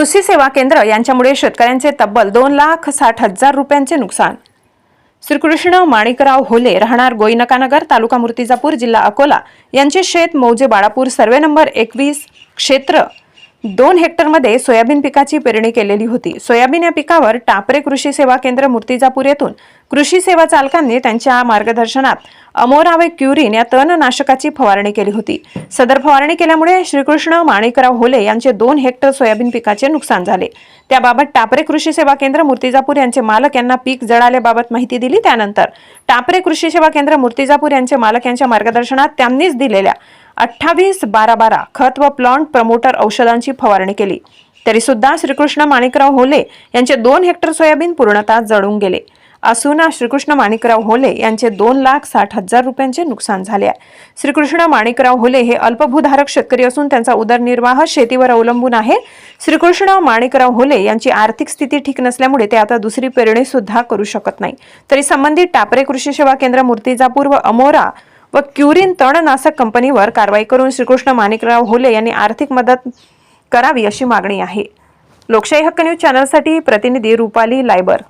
कृषी सेवा केंद्र यांच्यामुळे शेतकऱ्यांचे तब्बल दोन लाख साठ हजार रुपयांचे नुकसान. श्रीकृष्ण माणिकराव होले राहणार गोईनकानगर तालुका मूर्तिजापूर जिल्हा अकोला यांचे शेत मौजे बाळापूर सर्वे नंबर एकवीस क्षेत्र दोन हेक्टरमध्ये सोयाबीन पिकाची पेरणी केलेली होती. सोयाबीन या पिकावर टापरे कृषी सेवा केंद्र मूर्तिजापूर येथून कृषी सेवा चालकांनी त्यांच्या मार्गदर्शनात अमोरावे क्युरिन या तणनाशकाची फवारणी केली होती. सदर फवारणी केल्यामुळे श्रीकृष्ण माणिकराव होले यांचे दोन हेक्टर सोयाबीन पिकाचे नुकसान झाले. त्याबाबत टापरे कृषी सेवा केंद्र मूर्तिजापूर यांचे मालक यांना पीक जळाल्याबाबत माहिती दिली. त्यानंतर टापरे कृषी सेवा केंद्र मूर्तिजापूर यांचे मालक यांच्या मार्गदर्शनात त्यांनीच दिलेल्या अठ्ठावीस बारा बारा खत व प्लॉन्ट प्रमोटर औषधांची फवारणी केली. तरी सुद्धा श्रीकृष्ण माणिकराव होले यांचे दोन हेक्टर सोयाबीन पूर्णतः जळून गेले. असून श्रीकृष्ण माणिकराव होले यांचे दोन लाख साठ हजार रुपयांचे नुकसान झाले आहे. श्रीकृष्ण माणिकराव होले हे अल्पभूधारक शेतकरी असून त्यांचा उदरनिर्वाह शेतीवर अवलंबून आहे. श्रीकृष्ण माणिकराव होले यांची आर्थिक स्थिती ठीक नसल्यामुळे ते आता दुसरी पेरणी सुद्धा करू शकत नाही. तरी संबंधित टापरे कृषी सेवा केंद्र मूर्तिजापूर व अमोरा व क्युरिन तणनाशक कंपनीवर कारवाई करून श्रीकृष्ण माणिकराव होले यांनी आर्थिक मदत करावी अशी मागणी आहे. लोकशाही हक्क न्यूज चॅनलसाठी प्रतिनिधी रुपाली लायबर.